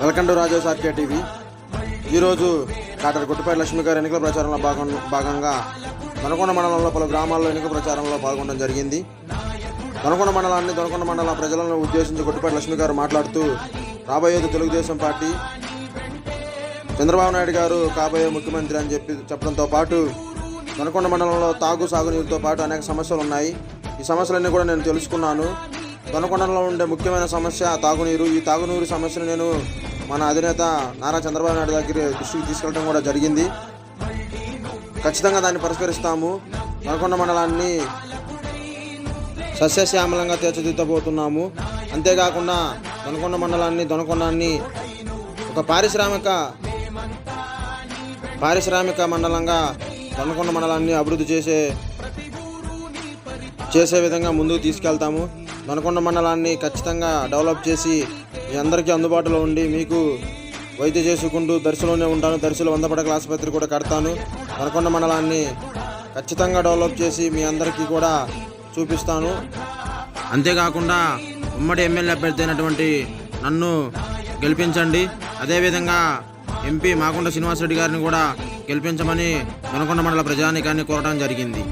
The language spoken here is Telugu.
Welcome to Rajesh R K TV. ఈరోజు డాక్టర్ గుట్టిపేట లక్ష్మి గారు ఎన్నికల ప్రచారంలో భాగం భాగంగా దొనకొండ మండలంలో పలు గ్రామాల్లో ఎన్నికల ప్రచారంలో పాల్గొనడం జరిగింది. దొనకొండ మండలాన్ని దొనకొండ మండల ప్రజలను ఉద్దేశించి గుట్టిపేట లక్ష్మి గారు మాట్లాడుతూ రాబోయేది తెలుగుదేశం పార్టీ చంద్రబాబు నాయుడు గారు కాబోయే ముఖ్యమంత్రి అని చెప్పి చెప్పడంతో పాటు దొనకొండ మండలంలో తాగు సాగునీరుతో పాటు అనేక సమస్యలు ఉన్నాయి. ఈ సమస్యలన్నీ కూడా నేను తెలుసుకున్నాను. దొనకొండలో ఉండే ముఖ్యమైన సమస్య తాగునీరు. ఈ తాగునీరు సమస్యను నేను మన అధినేత నారా చంద్రబాబు నాయుడు దగ్గర దృష్టికి తీసుకెళ్ళడం కూడా జరిగింది. ఖచ్చితంగా దాన్ని పరిష్కరిస్తాము. దొనకొండ మండలాన్ని సస్యశ్యామలంగా తీర్చిదిద్దబోతున్నాము. అంతేకాకుండా దొనకొండ మండలాన్ని దొనకొండాన్ని ఒక పారిశ్రామిక పారిశ్రామిక మండలంగా దొనకొండ మండలాన్ని అభివృద్ధి చేసే చేసే విధంగా ముందుకు తీసుకెళ్తాము. దొనకొండ మండలాన్ని ఖచ్చితంగా డెవలప్ చేసి మీ అందరికీ అందుబాటులో ఉండి మీకు వైద్య చేసుకుంటూ దర్శలోనే ఉంటాను. దర్శలు వంద పడకల ఆసుపత్రి కూడా కడతాను. దొనకొండ మండలాన్ని ఖచ్చితంగా డెవలప్ చేసి మీ అందరికీ కూడా చూపిస్తాను. అంతేకాకుండా ఉమ్మడి ఎమ్మెల్యే అభ్యర్థి అయినటువంటి నన్ను గెలిపించండి. అదేవిధంగా ఎంపీ మాగుంట శ్రీనివాసరెడ్డి గారిని కూడా గెలిపించమని దొనకొండ మండల ప్రజానికాన్ని కోరడం జరిగింది.